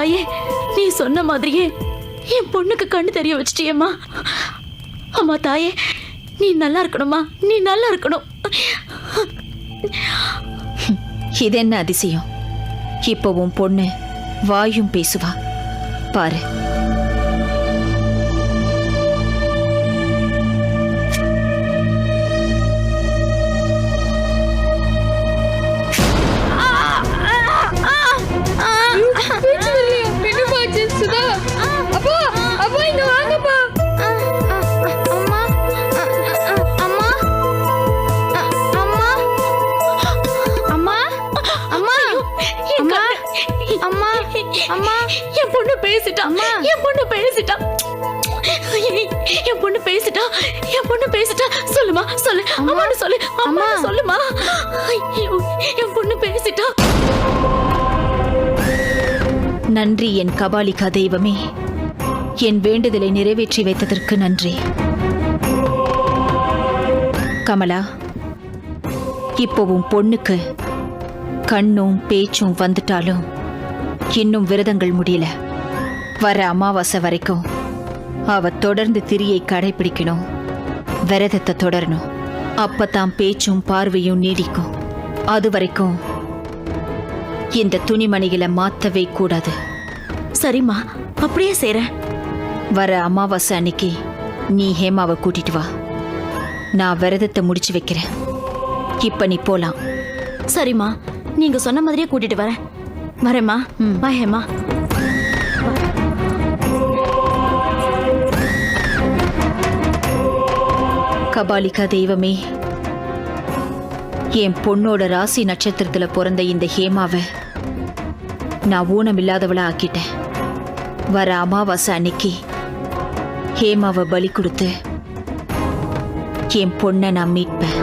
தாயே நீ சொன்ன மாதிரியே என் பொண்ணுக்கு கண்ணு தெரிய வச்சிட்டியம்மா. அம்மா தாயே நீ நல்லா இருக்கணுமா நீ நல்லா இருக்கணும். இது என்ன அதிசயம்? இப்போ உன் பொண்ணு வாயும் பேசுவா. பாரு. என் பொண்ணு பேசிட்டா என் பொண்ணு பேசிட்டா சொல்லுமா சொல்லு அம்மானு சொல்லு அம்மா? சொல்லுமா. என் பொண்ணு பேசிட்டா. நன்றி என் கபாலிகா தெய்வமே. என் வேண்டுதலை நிறைவேற்றி வைத்ததற்கு நன்றி. கமலா இப்போவும் பொண்ணுக்கு கண்ணும் பேச்சும் வந்துட்டாலும் இன்னும் விரதங்கள் முடியல. வர அமாவாசை வரைக்கும் அவ தொடர்ந்து திரியை கடைபிடிக்கணும் விரதத்தை தொடரணும். அப்பதான் பேச்சும் பார்வையும் நீடிக்கும். அது வரைக்கும் இந்த துணிமணிகளை மாத்தவே கூடாது. சரிம்மா அப்படியே செய்றேன். வர அமாவாசை அன்னைக்கு நீ ஹேமாவை கூட்டிட்டு வா. நான் விரதத்தை முடிச்சு வைக்கிறேன். இப்ப நீ போலாம். சரிம்மா நீங்க சொன்ன மாதிரியே கூட்டிட்டு வரேன். வரேம்மா. பாய் ஹேமா. கபாலிகா தெய்வமே என் பொண்ணோட ராசி நட்சத்திரத்துல பிறந்த இந்த ஹேமாவை நான் ஊனம் இல்லாதவளா ஆக்கிட்டேன். வர அமாவாசை அன்னைக்கு ஹேமாவை பலி கொடுத்து என் பொண்ணை நான் மீட்பேன்.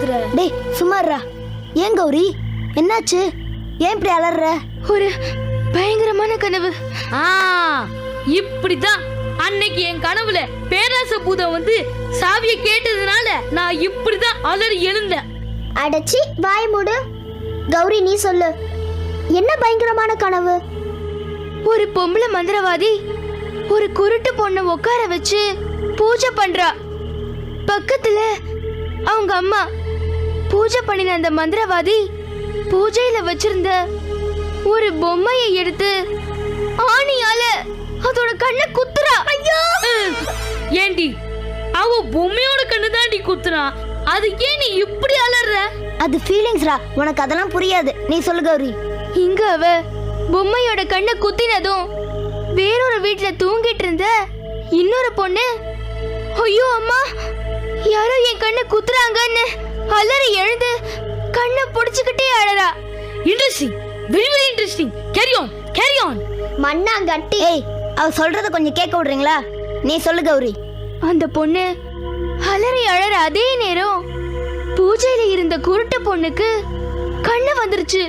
கத்துற டேய் சுமாரா ஏன் கௌரி? என்னாச்சு? ஏன் இப்படி அலற? ஒரு பயங்கரமான கனவு. ஆ இப்படிதான். அன்னைக்கு என் கனவுல பேராச பூதம் வந்து சாவிய கேட்டதுனால நான் இப்படிதான் அலறி எழுந்தேன். அடைச்சி வாய் மூடு. கௌரி நீ சொல்லு. என்ன பயங்கரமான கனவு? ஒரு பொம்பளை மந்திரவாதி ஒரு குருட்டு பொண்ணை உட்கார வச்சு பூஜை பண்றா. பக்கத்துல அவங்க அம்மா பூஜை பண்ணின அந்த மந்திரவாதி பூஜையில வச்சிருந்த ஒரு பொம்மையை எடுத்து ஆணியால அதோட கண்ணை குத்துறா. ஐயோ! ஏண்டி? அவ பொம்மையோட கண்ணு தாண்டி குத்துறா. அது ஏன் நீ இப்படி அலற? அது ஃபீலிங்ஸ்ரா உனக்கு அதெல்லாம் புரியாது. நீ சொல்லு கௌரி. இங்க அவ பொம்மையோட கண்ணை குத்தினதும் வேறொரு வீட்ல தூங்கிட்டு இருந்த இன்னொரு பொண்ணு ஐயோ அம்மா யாரோ என் கண்ணை குத்துறாங்கன்னு அலறி எழுந்து கண்ணை புடிச்சுக்கிட்டே அழறா. Interesting very very interesting carry on carry on மண்ணாங்கட்டி. ஏய் அவ சொல்றத கொஞ்சம் கேட்க விடுறீங்களா? நீ சொல்லு கௌரி. அந்த பொண்ணு அலறி அழற அதே நேரம் பூஜையில இருந்த குருட்டு பொண்ணுக்கு கண்ணு வந்துருச்சு.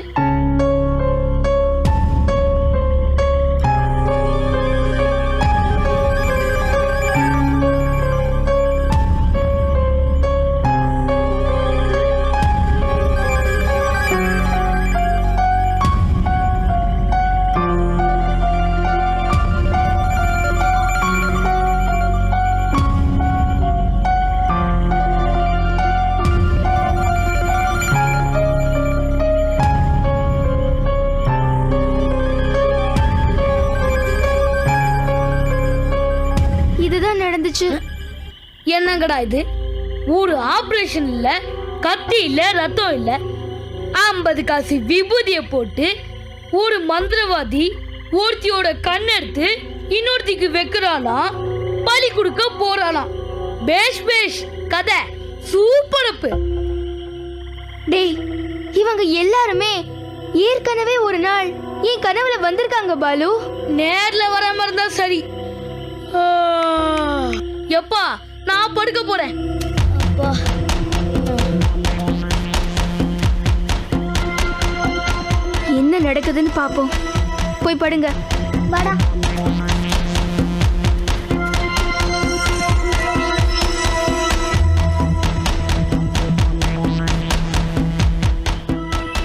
என்னடா இது? ஒரு ஆப்ரேஷன் இல்ல கத்தி இல்ல ரத்தம் இல்ல. ஐம்பது காசு விபூதியை போட்டு ஒரு மந்திரவாதி ஒருத்தியோட கண்ணெடுத்து இன்னொருத்திக்கு வைக்கிறானா? பலி கொடுக்க போறானா? பேஷ் பேஷ் கதை. சூப்பரப்பு டேய் இவங்க எல்லாருமே ஏற்கனவே ஒரு நாள் என் கனவுல வந்திருக்காங்க பாலு. நேர்ல வராம இருந்தா சரி. எப்பா நான் படுக்க போறேன். என்ன நடக்குதுன்னு பாப்போம். போய் படுங்க. வாடா.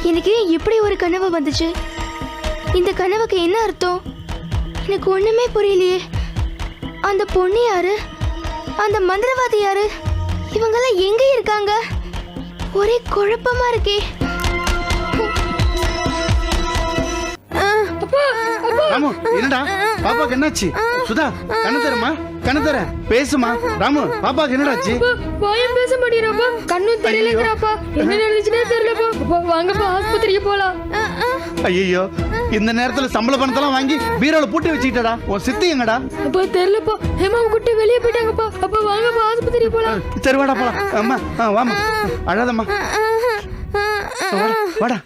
எனக்கு இப்படி ஒரு கனவு வந்துச்சு? இந்த கனவுக்கு என்ன அர்த்தம்? எனக்கு ஒண்ணுமே புரியலையே. அந்த பொண்ணு யாரு? அந்த மந்திரவாதி யாரு? இவங்கெல்லாம் எங்க இருக்காங்க? ஒரே குழப்பமா இருக்கே. என்னடா? பாப்பாக்கு என்னாச்சு? சுதா கண்ணு தருமா கண்ணு தர பேசுமா. ராமு பாப்பாக்கு என்னடாச்சு? வாயம் பேச மாட்டேங்கிறப்பா. கண்ணும் தெரியலங்கிறாப்பா. என்ன நடந்துச்சுனே தெரியலப்பா. வாங்கப்பா ஆஸ்பத்திரிக்கு போலாம். ஐயோ இந்த நேரத்துல சம்பள பணத்தெல்லாம் வாங்கி பீரோல பூட்டி வச்சுக்கிட்டடா. உன் சித்தி எங்கடா? அப்பா தெரியலப்பா. ஹேமாவை கூட்டி வெளியே போயிட்டாங்கப்பா. அப்பா வாங்கப்பா ஆஸ்பத்திரிக்கு போலாம். சரி வாடா போலாம். அம்மா ஆ, வாம்மா. அழாதம்மா. வாடா வாடா.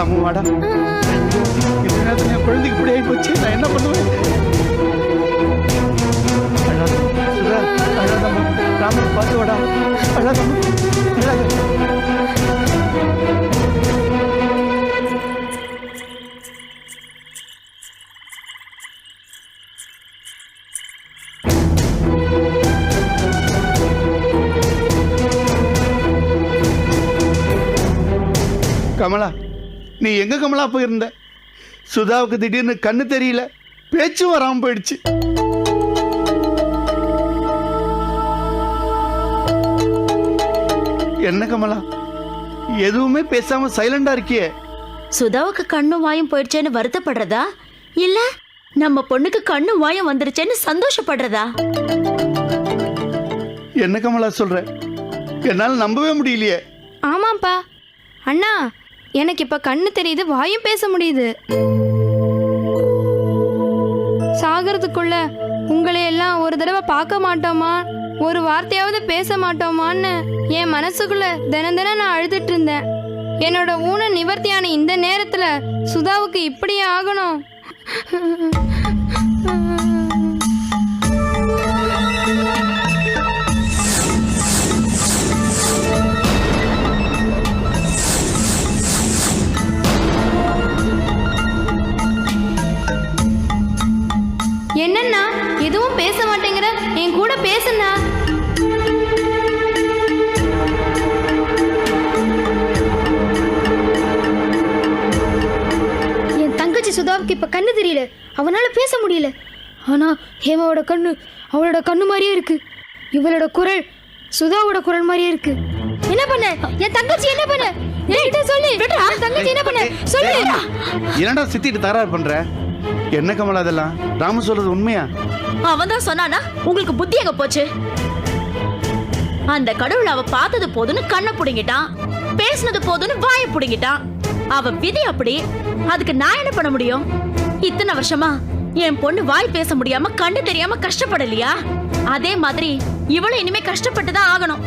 ராமு வாடா இந்த நேரத்தில் என் குழந்தைக்கு இப்படி ஆகி போச்சு நான் என்ன பண்ணுவேன்? பார்த்து வாடா. கமலா நீ எங்க கமலா போயிருந்த? சுதாவுக்கு திடீர்னு கண்ணு தெரியல பேச்சும் வராம போயிடுச்சு. என்ன கமலா? எதுவுமே பேசாம சைலண்டா இருக்கியே? சுதாவுக்கு கண்ணும் வாயும் போயிடுச்சேன்னு வருத்தப்படுறதா? இல்ல நம்ம பொண்ணுக்கு கண்ணும் வாயும் வந்துருச்சேன்னு சந்தோஷப்படுறதா? என்ன கமலா சொல்ற? என்னால நம்பவே முடியலையே. ஆமாப்பா அண்ணா எனக்கு இப்போ கண்ணு தெரியுது வாயும் பேச முடியுது. சாகிறதுக்குள்ள உங்களை எல்லாம் ஒரு தடவை பார்க்க மாட்டோமா? ஒரு வார்த்தையாவது பேச மாட்டோமான்னு என் மனசுக்குள்ள தினம் தினம் நான் அழுதுட்டு இருந்தேன். என்னோட ஊன நிவர்த்தியான இந்த நேரத்துல சுதாவுக்கு இப்படியே ஆகணும். என்னண்ணா எதுவும் பேச மாட்டேங்கிற என் கூட பேசுண்ணா என் தங்கச்சி சுதாவுக்கு இப்ப கண்ணு தெரியல அவனால பேச முடியல ஆனா ஹேமாவோட கண்ணு அவளோட கண்ணு மாதிரியே இருக்கு இவளோட குரல் சுதாவோட குரல் மாதிரியே இருக்கு என்ன பண்ண என் தங்கச்சி என்ன பண்ண என்கிட்ட சொல்லு தங்கச்சி என்ன பண்ண சொல்லு என்னடா சித்திட்டு தகராறு பண்ற என்ன கமலா அதெல்லாம்? ராம சொல்றது உண்மையா? அவன் தான் சொன்னானா உங்களுக்கு புத்தி எங்க போச்சு? அந்த கடவுள் அவ பார்த்தது போதுன்னு கண்ணை புடுங்கிட்டான். பேசினது போதுன்னு வாய புடுங்கிட்டான். அவ விதி அப்படி அதுக்கு நான் என்ன பண்ண முடியும்? இத்தனை வருஷமா என் பொண்ணு வாய் பேச முடியாம கண்ணு தெரியாம கஷ்டப்படலையா? அதே மாதிரி இவளும் இனிமே கஷ்டப்பட்டு தான் ஆகணும்.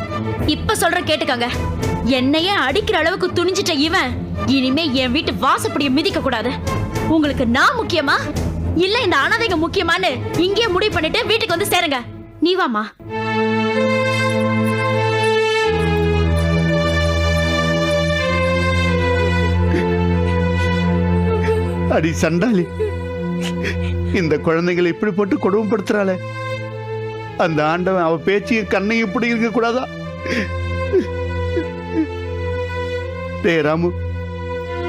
இப்ப சொல்ற கேட்டுக்கங்க. என்னையே அடிக்கிற அளவுக்கு துணிஞ்சிட்ட இவன் இனிமே என் வீட்டு வாசப்படிய மிதிக்க கூடாது. உங்களுக்கு நான் முக்கியமா? இல்ல இந்த அனாதைங்க முக்கியமான்னு இங்கேயே முடிவு பண்ணிட்டு வீட்டுக்கு வந்து சேருங்க. நீ வாமா அடி சண்டாளி. இந்த குழந்தைகளை இப்படி போட்டு கொடுமைப்படுத்துறாளே. அந்த ஆண்டவன் அவ பேச்சையும் கண்ணையும் இப்படி இருக்க கூடாதா? டே ராமு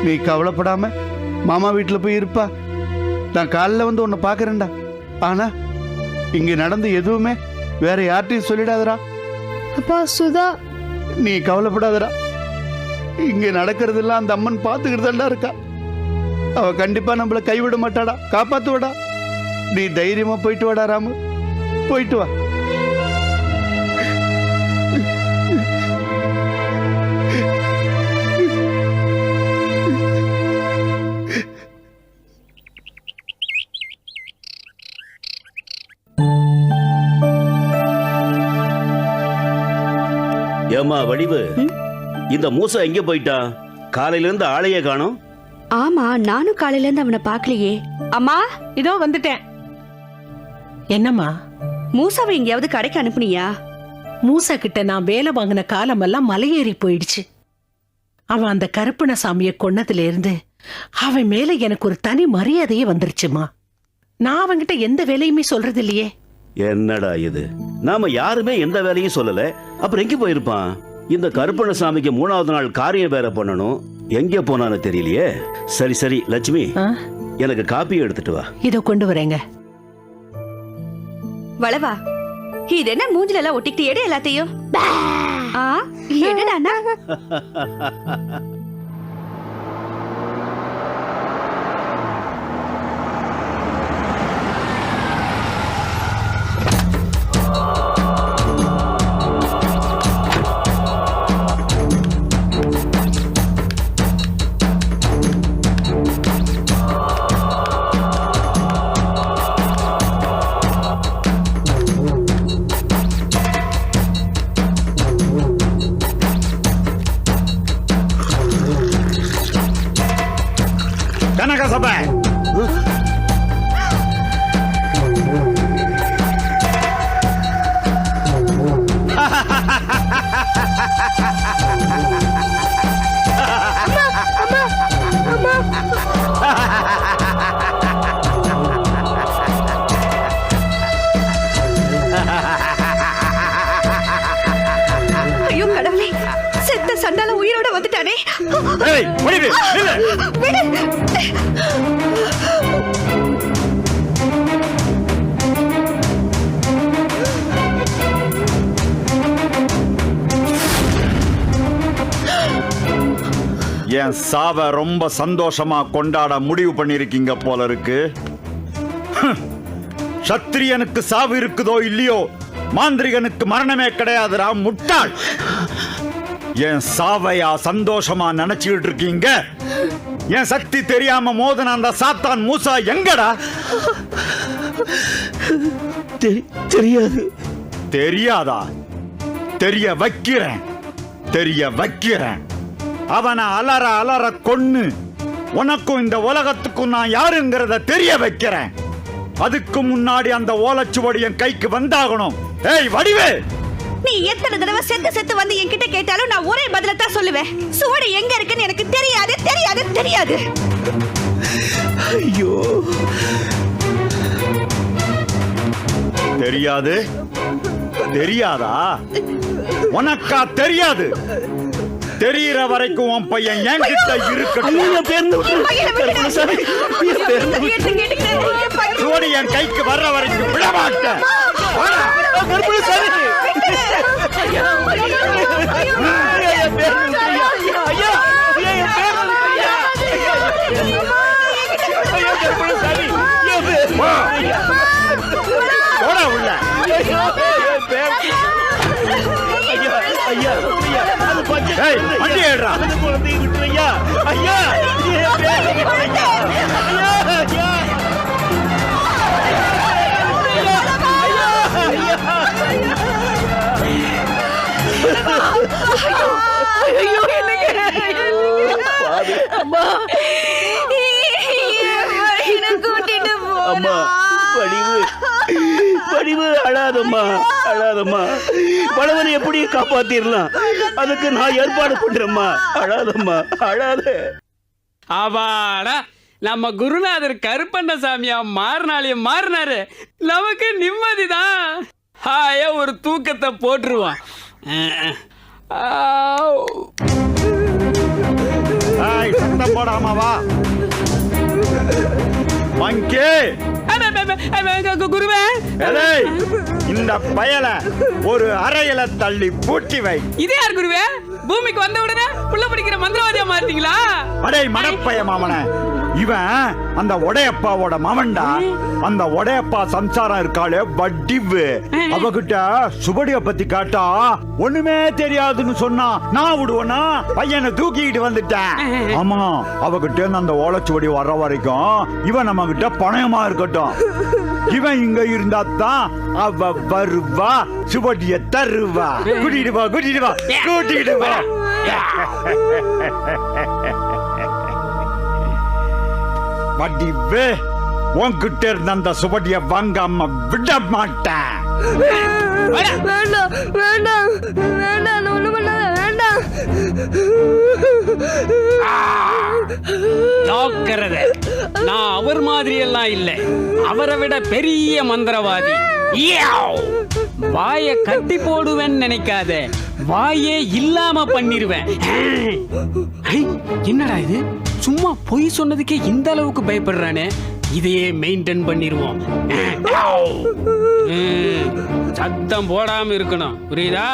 நீ கவலைப்படாம மாமா வீட்டுல போய் இருப்பா. நான் காலைல வந்து உன்னை பார்க்கறேன்டா ஆனா இங்க நடந்த எதுவுமே வேற யார்ட்டையும் சொல்லிடாதடா. அப்பா சுதா. நீ கவலைப்படாதடா. இங்க நடக்கிறதெல்லாம் அந்த அம்மன் பார்த்துக்கிட்டு இருக்கா. அவ கண்டிப்பா நம்மள கைவிட மாட்டாடா. காப்பாத்துவடா. நீ தைரியமா போயிட்டு வாடா ராமு. போயிட்டு வா. ஏ ஏம்மா வடிவு இந்த மூசா எங்க போயிட்டான் காலையில இருந்து ஆளையே காணோம். ஆமா நானும் காலையில இருந்து அவனை பார்க்கலையே. அம்மா? இதோ வந்துட்டேன். என்னம்மா? மூசாவை எங்கேயாவது கடைக்கு அனுப்புனியா? மூசா கிட்ட நான் வேலை வாங்கின காலமெல்லாம் மலையேறி போயிடுச்சு. அவன் அந்த கருப்பண சாமியை கொன்னதுல இருந்து அவன் மேல எனக்கு ஒரு தனி மரியாதையே வந்துருச்சுமா. நான் அவன்கிட்ட எந்த வேலையுமே சொல்றது இல்லையே என்னடா இது? நாம யாருமே எந்த வேலையும் சொல்லல. அப்புறம் எங்க போயிருப்பான்? இந்த கருப்பணசாமிக்கு மூணாவது நாள் காரியம் வேற பண்ணணும். எங்க போனான்னு தெரியலையே. சரி சரி லட்சுமி? எனக்கு காப்பி எடுத்துட்டு வா. இதோ கொண்டு வரேங்க. வளவா இது என்ன மூஞ்சில எல்லாம் ஒட்டிக்கிட்டு எடு எல்லாத்தையும். ஆ சண்டால உயிரோட வந்துட்டானே. என் சாவ ரொம்ப சந்தோஷமா கொண்டாட முடிவு பண்ணிருக்கீங்க போல இருக்கு. சத்திரியனுக்கு சாவு இருக்குதோ இல்லையோ? மாந்திரிகனுக்கு மரணமே கிடையாதுடா முட்டாள். என் சாவையா சந்தோஷமா நினைச்சுக்கிட்டு இருக்கீங்க என் சக்தி தெரியாம மோதன அந்த சாத்தான் மூசா எங்கடா? தெரியாது. தெரியாதா? தெரிய வைக்கிறேன். தெரிய வைக்கிறேன். அவனை அலற அலற கொன்னு. உனக்கும் இந்த உலகத்துக்கும் நான் யாருங்கிறத தெரிய வைக்கிறேன். அதுக்கு முன்னாடி அந்த ஓலைச்சுவடி என் கைக்கு வந்தாகணும். ஏய் வடிவே நீ எத்தனை தடவை செத்து செத்து வந்து என்கிட்ட கேட்டாலும் நான் ஒரே பதில தான் சொல்லுவேன். சுவடு எங்க இருக்குன்னு எனக்கு தெரியாது தெரியாது தெரியாது. ஐயோ. தெரியாது? தெரியாதா? உனக்கா தெரியாது? தெரியற வரைக்கும் உன் பையன் இருக்கட்டும். என் எடுத்து கேட்டுக்கிறேன். என் கைக்கு வர்ற வரைக்கும் விட. ஏய், வண்டி ஏறுடா. அது குழந்தையை ஐயா. ஐயா அம்மா. படிவு. படிவு அழாதம்மா அழாதம்மா. பழவனை எப்படி காப்பாத்திரலாம் அதுக்கு நான் ஏற்பாடு பண்றேம்மா. அழாதம்மா அழாத. அவாடா நம்ம குருநாதர் கருப்பண்ணசாமியா மாறினாலே மாறினாரு. நமக்கு நிம்மதிதான். ஹாயா ஒரு தூக்கத்தை போட்டுருவான். அஹ், ஆவ். ஏய், சத்தம் போடாம வா. மங்கே. அட, இந்த பயல ஒரு அறையில தள்ளி பூட்டி வை. இது யார் குருவே? பூமிக்கு வந்த உடனே புள்ள பிடிக்கிற மந்திரவாதியா மாட்டீங்களா அடே மடப்பைய மாமன. இவன் அந்த ஒடையப்பாவோட மவன்டா. அந்த ஒடையப்பா சம்சாரம் இருக்காளே வட்டிவு அவகிட்ட சுபடிய பத்தி காட்டா ஒண்ணுமே தெரியாதுன்னு சொன்னா நான் விடுவேனா? பையனை தூக்கிட்டு வந்துட்டேன். ஆமா அவகிட்ட அந்த ஓலைச்சுவடி வர்ற வரைக்கும் இவன் நம்ம கிட்ட பணயமா இருக்கட்டும். இவன் இங்க இருந்தா தான் அவ வருவா சுவடிய தருவா. கூட்டிட்டு வா கூட்டிட்டு வா கூட்டிட்டு வா வடிவே உன்கிட்ட இருந்த அந்த சுவடிய வாங்காம விட மாட்டேன். வேண்டாம் வேண்டாம் வேண்டாம் நான் ஒண்ணும் பண்ணாத வேண்டாம் நான் அவர் மாதிரி எல்லாம் இல்ல. அவரை விட பெரிய மந்திரவாதி! வாய கட்டி போடுவேன்னு நினைக்காத. வாயே இல்லாம பண்ணிருவேன். ஐ, என்னடா இது? சும்மா பொய் சொன்னதுக்கே இந்த அளவுக்கு பயப்படுறானே? இதையே மெயின்டைன் பண்ணிடுவோம் சத்தம் போடாம இருக்கணும். புரியுதா?